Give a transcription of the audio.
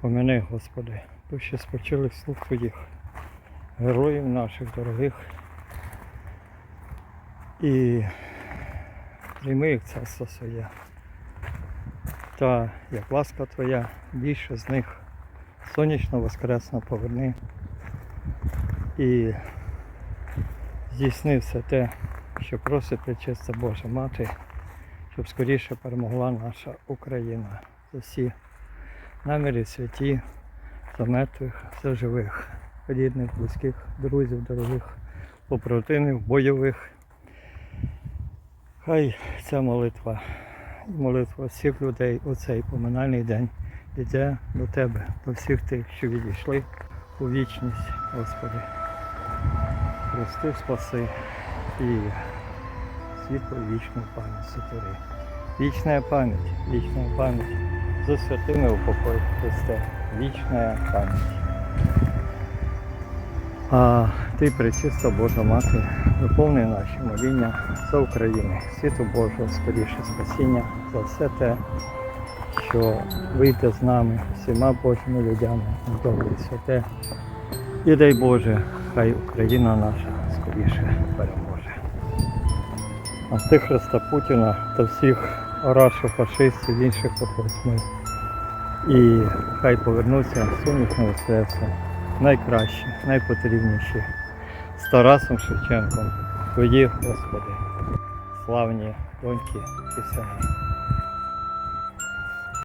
Помяни, Господи, душі спочилих слуг Твоїх, героїв наших дорогих. І прийми їх царство своє. Та як ласка Твоя, більше з них сонячно воскресно поверни і здійсни все те, що просить Пречиста Божа Мати, щоб скоріше перемогла наша Україна за всі наміри святі, за мертвих, за живих, рідних, близьких, друзів, дорогих, попротивних, бойових. Хай ця молитва і молитва всіх людей у цей поминальний день йде до Тебе, до всіх тих, що відійшли у вічність, Господи. Прости, спаси і світло вічну пам'ять сотвори. Вічна пам'ять, вічна пам'ять за святими упокой Христе, вічна пам'ять. А ти, пречиста Божа Мати, виповни наші моління за Україну, світу Божого, скоріше спасіння, за все те, що вийде з нами, всіма Божими людями, в добре святе. І дай Боже, хай Україна наша скоріше переможе. Антихриста Путіна та всіх орашів, фашистів, інших похотьми. І хай повернуться сонячне все. найкращі, найпотрібніші з Тарасом Шевченком, твої, Господи, славні доньки і сини.